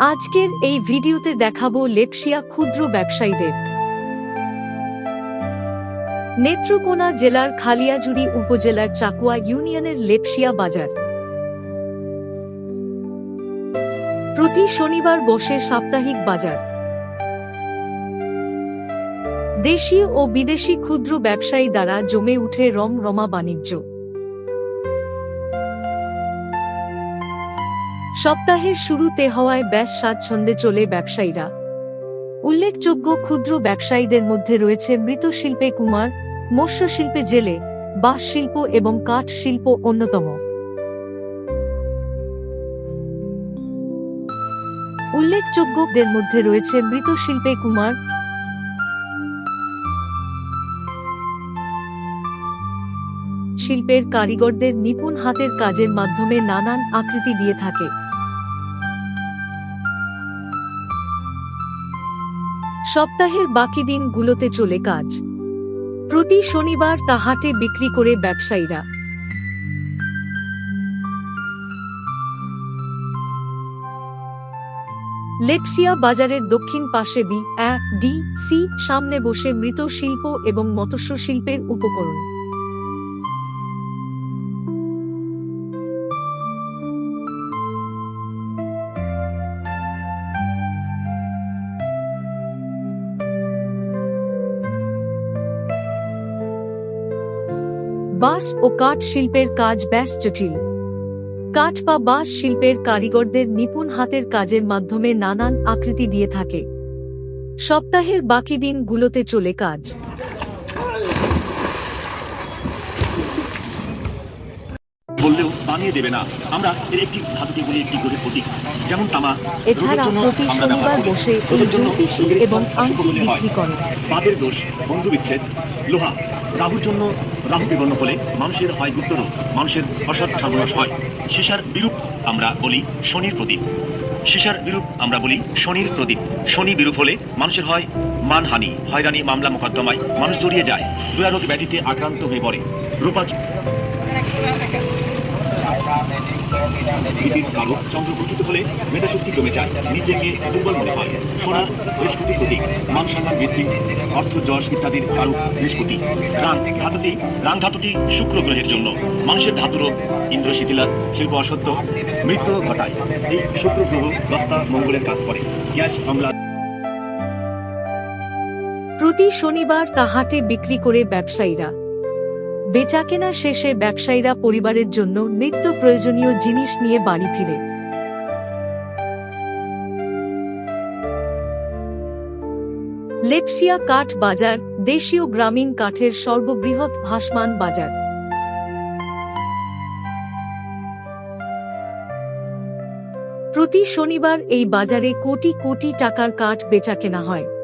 আজকের এই ভিডিওতে দেখাবো লেপসিয়া ক্ষুদ্র ব্যবসায়ীদের। নেত্রকোনা জেলার খালিয়াজুড়ি উপজেলার চাকুয়া ইউনিয়নের লেপসিয়া বাজার। প্রতি শনিবার বসে সাপ্তাহিক বাজার। দেশীয় ও বিদেশি ক্ষুদ্র ব্যবসায়ী দ্বারা জমে উঠে রম রমা বাণিজ্য। সপ্তাহের শুরুতে হওয়ায় ব্যাস স্বাচ্ছন্দ্যে চলে ব্যবসায়ীরা। উল্লেখযোগ্য ক্ষুদ্র ব্যবসায়ীদের মধ্যে রয়েছে মৃৎশিল্পে কুমার মৎস্যশিল্পে জেলে, বাঁশ শিল্প এবং কাঠ শিল্প অন্যতম। উল্লেখযোগ্যদের মধ্যে রয়েছে মৃৎশিল্পে কুমার, শিল্পের কারিগরদের নিপুণ হাতের কাজের মাধ্যমে নানান আকৃতি দিয়ে থাকে। সপ্তাহের বাকি দিনগুলোতে চলে কাজ। প্রতি শনিবার তা হাটে বিক্রি করে ব্যবসায়ীরা। লেপসিয়া বাজারের দক্ষিণ পাশে বি ডি, সি, সামনে বসে মৃত শিল্প এবং মৎস্য শিল্পের উপকরণ। বাঁশ ও কাঠ শিল্পের কাজ ব্যাস জটিল। কাঠ বা বাঁশ শিল্পের কারিগরদের নিপুণ হাতের কাজের মাধ্যমে নানান আকৃতি দিয়ে থাকে। সপ্তাহের বাকি দিনগুলোতে চলে কাজ। বললেও বানিয়ে দেবে না। আমরা এর একটি ধাতুকে বলি একটি গ্রহের প্রতীক। যেমন তামা এছাড়া প্রতি শনিবার বসে এই জ্যোতিষী এবং আংটি বিক্রি করে বাতের দোষ বন্ধু বিচ্ছেদ লোহা রাহুর জন্য রাহু বিবর্ণ হলে মানুষের হয় গুপ্তরূপ, মানুষের অসৎ সর্বনাশ হয়। সীসার বিরূপ আমরা বলি শনির প্রদীপ। সীসার বিরূপ আমরা বলি শনির প্রদীপ। শনি বিরূপ হলে মানুষের হয় মানহানি, হয়রানি, মামলা, মোকদ্দমায়। মানুষ জড়িয়ে যায় দুয়ারোগ ব্যাধিতে আক্রান্ত হয়ে পড়ে। রূপা চন্দ্র হলে কমে যায়, নিজেকে দুর্বল মনে হয়। সোনা প্রতীক মান সম্মান বৃদ্ধি, অর্থ যশ ইত্যাদির কারক বৃহস্পতি রান ধাতুটি রান ধাতুটি শুক্র গ্রহের জন্য। মানুষের ধাতুরোগ ইন্দ্র শিথিলা, শিল্প অসত্য মৃত্যু ঘটায়। এই শুক্র গ্রহ দস্তা মঙ্গলের কাজ করে। গ্যাস অম্লা প্রতি শনিবার তা হাটে বিক্রি করে ব্যবসায়ীরা। বেচাকেনা শেষে ব্যবসায়ীরা পরিবারের জন্য নিত্য প্রয়োজনীয় জিনিস নিয়ে বাড়ি ফিরে। লেপসিয়া কাঠ বাজার, দেশীয় গ্রামীণ কাঠের সর্ববৃহৎ ভাসমান বাজার। প্রতি শনিবার এই বাজারে কোটি কোটি টাকার কাঠ বেচাকেনা হয়।